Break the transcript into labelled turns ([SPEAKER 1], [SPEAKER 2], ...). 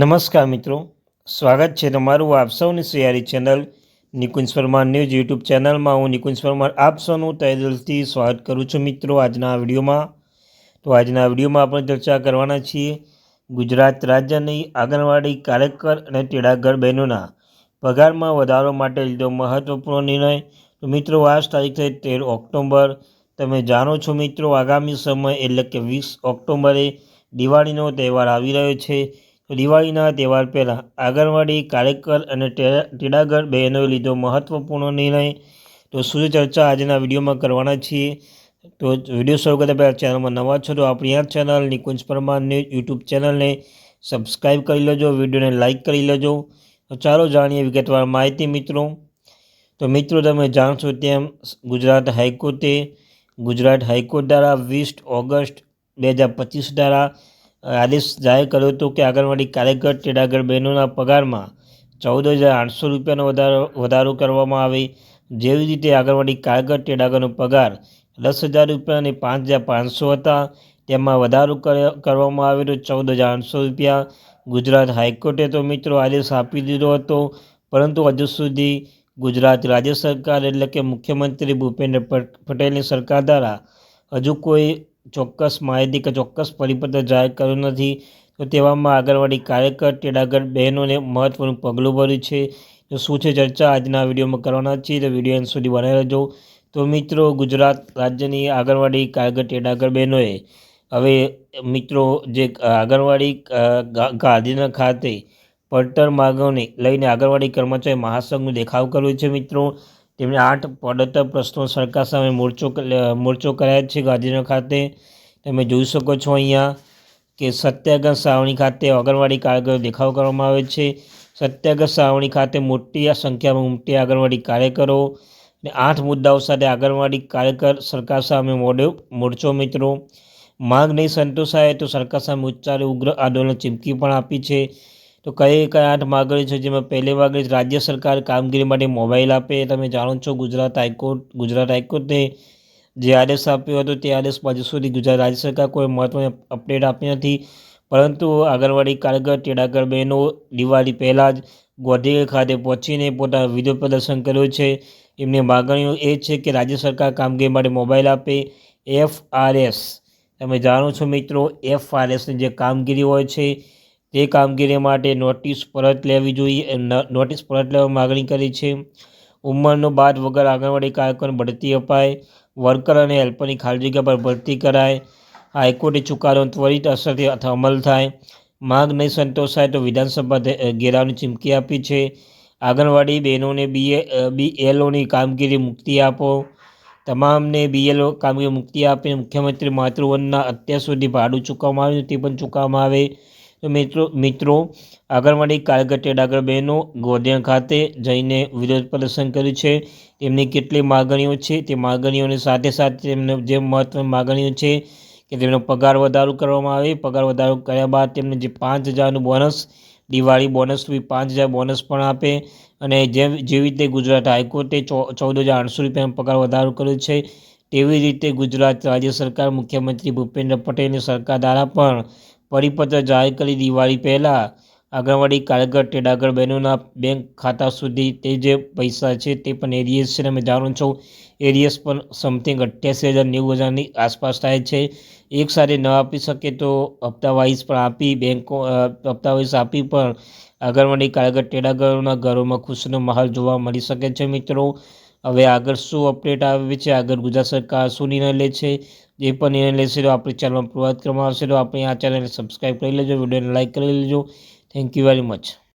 [SPEAKER 1] નમસ્કાર મિત્રો. સ્વાગત છે તમારું આપ સૌની સિયારી channel Nikunj Parmar news YouTube ચેનલમાં. હું નિકુંજ પરમાર, આપ સૌનું તહે સ્વાગત કરું છું મિત્રો આજના વિડીયોમાં. તો આજના વિડીયોમાં આપણે ચર્ચા કરવાના છીએ ગુજરાત રાજ્યની આંગણવાડી કાર્યકર અને ટેડાગર બહેનોના પગારમાં વધારો માટે લીધો મહત્વપૂર્ણ નિર્ણય. તો મિત્રો, આજ તારીખ તેર ઓક્ટોબર. તમે જાણો છો મિત્રો, આગામી સમય એટલે કે વીસ ઓક્ટોબરે દિવાળીનો તહેવાર આવી રહ્યો છે. દિવાળીના તહેવાર પહેલાં આંગણવાડી કાર્યકર અને ટેડાગર બહેનોએ લીધો મહત્ત્વપૂર્ણ નિર્ણય. તો શું ચર્ચા આજના વિડીયોમાં કરવાના છીએ? તો વીડિયો શરૂ કરતા પહેલાં ચેનલમાં નવા છો તો આપણી આ channel Nikunj Parmar news YouTube ચેનલને સબસ્ક્રાઈબ કરી લેજો, વિડીયોને લાઇક કરી લેજો. તો ચાલો જાણીએ વિગતવાર માહિતી મિત્રો. તો મિત્રો તમે જાણશો તેમ ગુજરાત હાઈકોર્ટે ગુજરાત હાઈકોર્ટ દ્વારા વીસ ઓગસ્ટ બે હજાર પચીસ દ્વારા આદેશ જાહેર કર્યો હતો કે આંગણવાડી કાર્યકર તેડાગર બહેનોના પગારમાં ચૌદ હજાર આઠસો રૂપિયાનો વધારો વધારો કરવામાં આવે. જેવી રીતે આંગણવાડી કાર્યકર તેડાગરનો પગાર દસ હજાર રૂપિયા અને પાંચ હજાર પાંચસો હતા. તેમાં વધારો કરવામાં આવ્યો તો ચૌદ હજાર આઠસો રૂપિયા. ગુજરાત હાઈકોર્ટે તો મિત્રો આદેશ આપી દીધો હતો, પરંતુ હજુ સુધી ગુજરાત રાજ્ય સરકાર એટલે કે મુખ્યમંત્રી ભૂપેન્દ્ર પટેલની સરકાર દ્વારા હજુ કોઈ ચોક્કસ માહિતી કે ચોક્કસ પરિપત્ર જાહેર કર્યો નથી, તો તેવામાં આંગણવાડી કાર્યકર ટેડાગર બહેનોને મહત્ત્વનું પગલું ભર્યું છે. તો શું છે ચર્ચા? આજના વિડીયોમાં કરવાના છીએ. તો વીડિયો અંત સુધી બનાવી રહેજો. તો મિત્રો, ગુજરાત રાજ્યની આંગણવાડી કાર્યકર ટેડાગર બહેનોએ હવે મિત્રો, જે આંગણવાડી ગાંધીનગર ખાતે પડતર માગોને લઈને આંગણવાડી કર્મચારી મહાસંઘનું દેખાવ કર્યો છે મિત્રો. તેમણે આઠ પડતર પ્રશ્નો સરકાર સામે મોરચો મોરચો કરાયો છે. ગાંધીનગર ખાતે તમે જોઈ શકો છો અહીંયા કે સત્યાગ્રહ સાવણી ખાતે આંગણવાડી કાર્યકરો દેખાવ કરવામાં આવે છે. સત્યાગ્રહ સાવણી ખાતે મોટી સંખ્યામાં ઉમટી આંગણવાડી કાર્યકરો અને આઠ મુદ્દાઓ સાથે આંગણવાડી કાર્યકર સરકાર સામે મોડ્યો, મોરચો મિત્રો. માંગ નહીં સંતોષાય તો સરકાર સામે ઉચ્ચારે ઉગ્ર આંદોલન ચીમકી પણ આપી છે. તો કઈ કઈ આઠ માગણી છે જેમાં પહેલી માગણી રાજ્ય સરકાર કામગીરી માટે મોબાઈલ આપે, તમે જાણો છો ગુજરાત હાઈકોર્ટ, ગુજરાત હાઈકોર્ટે જે આદેશ આપ્યો હતો તે આદેશ હજુ સુધી ગુજરાત રાજ્ય સરકાર કોઈ મહત્ત્વની અપડેટ આપી નથી. પરંતુ આંગણવાડી કારગર ટેડાગર બહેનો દિવાળી પહેલાં જ ગોંધીગઢ ખાતે પહોંચીને પોતાનું વિરોધ પ્રદર્શન કર્યું છે. એમની માગણીઓ એ છે કે રાજ્ય સરકાર કામગીરી માટે મોબાઈલ આપે. એફ આર એસ, તમે જાણો છો મિત્રો, એફ આર એસની જે કામગીરી હોય છે તે કામગીરી માટે નોટિસ પરત લેવી જોઈએ નોટિસ પરત લેવા માગણી કરી છે. ઉંમરનો બાદ વગર આંગણવાડી કાર્યક્રમ બઢતી અપાય, વર્કર અને હેલ્પરની ખાલી જગ્યા પર ભરતી કરાય, હાઈકોર્ટે ચુકાદો ત્વરિત અસરથી અમલ થાય. માંગ નહીં સંતોષાય તો વિધાનસભા ઘેરાવની ચીમકી આપી છે. આંગણવાડી બહેનોને બીએ બી એલઓની કામગીરી મુક્તિ આપો. તમામને બીએલઓ કામગીરી મુક્તિ આપીને મુખ્યમંત્રી માતૃવનના અત્યાર સુધી ભાડું ચૂકવવામાં આવ્યું તે પણ ચૂકવવામાં આવે. તો મિત્રો મિત્રો, આંગણવાડી કાર્યકર ડાગર બહેનો ગોધિયા ખાતે જઈને વિરોધ પ્રદર્શન કર્યું છે. તેમની કેટલી માગણીઓ છે? તે માગણીઓની સાથે સાથે તેમને જે મહત્ત્વની માગણીઓ છે કે તેમનો પગાર વધારો કરવામાં આવે. પગાર વધારો કર્યા બાદ તેમને જે પાંચ હજારનું બોનસ, દિવાળી બોનસ પાંચ હજાર બોનસ પણ આપે અને જેમ જેવી રીતે ગુજરાત હાઈકોર્ટે ચૌદ હજાર આઠસો રૂપિયાનો પગાર વધારો કર્યો છે, તેવી રીતે ગુજરાત રાજ્ય સરકાર મુખ્યમંત્રી ભૂપેન્દ્ર પટેલની સરકાર દ્વારા પણ પરિપત્ર જાહેર કરી દિવાળી પહેલાં આંગણવાડી કાર્યકર ટેડાગર બહેનોના બેંક ખાતા સુધી તે જે પૈસા છે તે પણ એરિયસ છે તમે જાણો છો. એરિયસ પણ સમથિંગ અઠ્યાસી હજાર નેવું હજારની આસપાસ થાય છે. એક સાથે ન આપી શકે તો હપ્તા વાઇઝ પણ આપી, બેંકો હપ્તા વાઇઝ આપી પણ આંગણવાડી કાર્યકર ટેડાગરોના ઘરોમાં ખુશીનો માહોલ જોવા મળી શકે છે મિત્રો. હવે આગળ શું અપડેટ આવે છે? આગળ ગુજરાત સરકાર શું નિર્ણય લે છે? જે પણ નિર્ણય લેશે તો આપણી ચેનલમાં પ્રવાદ કરવામાં આવશે. તો આપણે આ ચેનલને સબસ્ક્રાઈબ કરી લેજો, વિડીયોને લાઇક કરી લેજો. Thank you very much